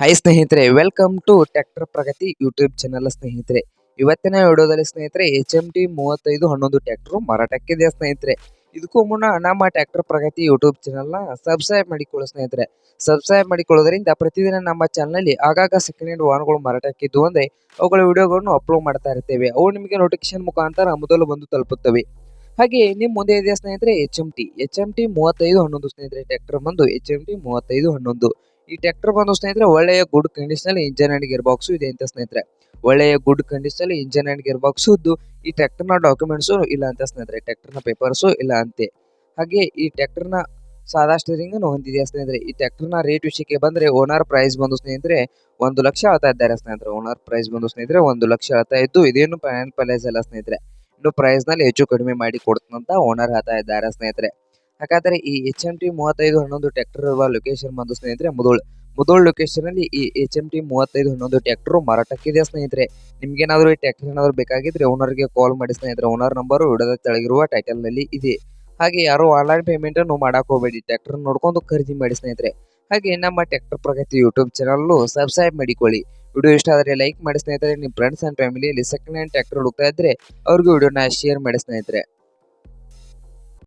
Hi ಸ್ನೇಹಿತರೆ welcome to tractor Pragati YouTube channel ಸ್ನೇಹಿತರೆ. ಇವತ್ತಿನ ವಿಡಿಯೋದಲ್ಲಿ ಸ್ನೇಹಿತರೆ ಎಚ್ ಎಂ ಟಿ ಮೂವತ್ತೈದು ಹನ್ನೊಂದು ಟ್ರ್ಯಾಕ್ಟರ್ ಮಾರಾಟಕ್ಕಿದೆ ಸ್ನೇಹಿತರೆ? ಇದಕ್ಕೂ ಮುನ್ನ ನಮ್ಮ ಟ್ರ್ಯಾಕ್ಟರ್ ಪ್ರಗತಿ ಯೂಟ್ಯೂಬ್ ಚಾನಲ್ನ ಸಬ್ಸ್ಕ್ರೈಬ್ ಮಾಡಿಕೊಳ್ಳಿ ಸ್ನೇಹಿತರೆ. ಸಬ್ಸ್ಕ್ರೈಬ್ ಮಾಡಿಕೊಳ್ಳೋದ್ರಿಂದ ಪ್ರತಿದಿನ ನಮ್ಮ ಚಾನಲ್ನಲ್ಲಿ ಆಗಾಗ ಸೆಕೆಂಡ್ ಹ್ಯಾಂಡ್ ವಾಹನಗಳು ಮಾರಾಟಕ್ಕಿದ್ದು ಅಂದರೆ ಅವುಗಳ ವಿಡಿಯೋಗಳನ್ನು ಅಪ್ಲೋಡ್ ಮಾಡ್ತಾ ಇರ್ತೇವೆ. ಅವು ನಿಮಗೆ ನೋಟಿಫಿಕೇಶನ್ ಮುಖಾಂತರ ಮೊದಲು ಬಂದು ತಲುಪುತ್ತವೆ. ಹಾಗೆ ನಿಮ್ಮ ಮುಂದೆ ಇದೆ ಸ್ನೇಹಿತರೆ H M T H M T ಮೂವತ್ತೈದು ಹನ್ನೊಂದು ಸ್ನೇಹಿತರೆ ಟ್ರ್ಯಾಕ್ಟರ್ ಬಂದು ಎಚ್ ಎಂ ಟಿ ಮೂವತ್ತೈದು ಹನ್ನೊಂದು. ಈ ಟ್ರ್ಯಾಕ್ಟರ್ ಬಂದು ಸ್ನೇಹಿತರೆ, ಒಳ್ಳೆಯ good condition engine and gear box ಇದೆ ಅಂತ ಸ್ನೇಹಿತರೆ. ಒಳ್ಳೆಯ good condition engine and gear box ಇದ್ದು ಈ ಟ್ರ್ಯಾಕ್ಟರ್ನ ಡಾಕ್ಯುಮೆಂಟ್ಸ್ ಇಲ್ಲ ಅಂತ ಸ್ನೇಹಿತರೆ ಟ್ರ್ಯಾಕ್ಟರ್ನ ಪೇಪರ್ಸ್ ಇಲ್ಲ ಅಂತೆ. ಹಾಗೆ ಈ ಟ್ರ್ಯಾಕ್ಟರ್ನ ಸಾದಾ ಸ್ಟೇರಿಂಗ್ ಅನ್ನು ಹೊಂದಿದೆ ಸ್ನೇಹಿತರೆ? ಈ ಟ್ರ್ಯಾಕ್ಟರ್ನ ರೇಟ್ ವಿಷಯಕ್ಕೆ ಬಂದ್ರೆ ಓನರ್ ಪ್ರೈಸ್ ಬಂದು ಸ್ನೇಹಿತರೆ, ಒಂದು ಲಕ್ಷ ಹೇಳ್ತಾ ಇದ್ದಾರೆ ಸ್ನೇಹಿತರೆ. ಓನರ್ ಪ್ರೈಸ್ ಬಂದು ಸ್ನೇಹಿತರೆ, ಒಂದು ಲಕ್ಷ ಹೇಳ್ತಾ ಇದ್ದು, ಇದೇನು ಫೈನಲ್ ಪ್ರೈಸ್ ಅಲ್ಲ ಸ್ನೇಹಿತರೆ. ಇನ್ನು ಪ್ರೈಸ್ನಲ್ಲಿ ಹೆಚ್ಚು ಕಡಿಮೆ ಮಾಡಿ ಕೊಡ್ತಂತ ಓನರ್ ಹೇಳ್ತಾ ಇದ್ದಾರೆ ಸ್ನೇಹಿತರೆ. ಹಾಗಾದ್ರೆ ಈ ಎಚ್ ಎಂ ಟಿ ಮೂವತ್ತೈದು, ಹನ್ನೊಂದು ಟ್ರ್ಯಾಕ್ಟರ್ ಇರುವ ಲೊಕೇಶನ್ ಬಂದು ಸ್ನೇಹಿತರೆ ಮುದೋಳ್ ಮುದೋಳ್ ಲೊಕೇಶನ್ ಅಲ್ಲಿ ಈ ಎಚ್ ಎಂ ಟಿ ಮೂವತ್ತೈದು, ಹನ್ನೊಂದು ಟ್ರ್ಯಾಕ್ಟರ್ ಮಾರಾಟಕ್ಕಿದೆ ಸ್ನೇಹಿತರೆ. ನಿಮ್ಗೇನಾದ್ರೂ ಈ ಟ್ರ್ಯಾಕ್ಟರ್ ಏನಾದ್ರು ಬೇಕಾಗಿದ್ರೆ ಓನರ್ಗೆ ಕಾಲ್ ಮಾಡಿ ಸ್ನೇಹಿತರೆ. ಓನರ್ ನಂಬರ್ ವಿಡದ ತೆಳಗಿರುವ ಟೈಟಲ್ನಲ್ಲಿ ಇದೆ. ಹಾಗೆ ಯಾರು ಆನ್ಲೈನ್ ಪೇಮೆಂಟ್ ಅನ್ನು ಮಾಡಕ್ ಹೋಗಬೇಡಿ. ಟ್ರ್ಯಾಕ್ಟರ್ ನೋಡ್ಕೊಂಡು ಖರೀದಿ ಮಾಡಿ ಸ್ನೇಹಿತರೆ. ಹಾಗೆ ನಮ್ಮ tractor Pragati YouTube channel subscribe ಮಾಡಿಕೊಳ್ಳಿ. ವಿಡಿಯೋ ಇಷ್ಟ ಆದರೆ ಲೈಕ್ ಮಾಡಿ ಸ್ನೇಹಿತರೆ. ನಿಮ್ಮ ಫ್ರೆಂಡ್ಸ್ ಅಂಡ್ ಫ್ಯಾಮಿಲಿಯಲ್ಲಿ ಸೆಕೆಂಡ್ ಹ್ಯಾಂಡ್ ಟ್ರ್ಯಾಕ್ಟರ್ ಹುಡುಕ್ತಾ ಇದ್ರೆ ಅವ್ರಿಗೆ ವಿಡಿಯೋನ ಶೇರ್ ಮಾಡಿ ಸ್ನೇಹಿತರೆ.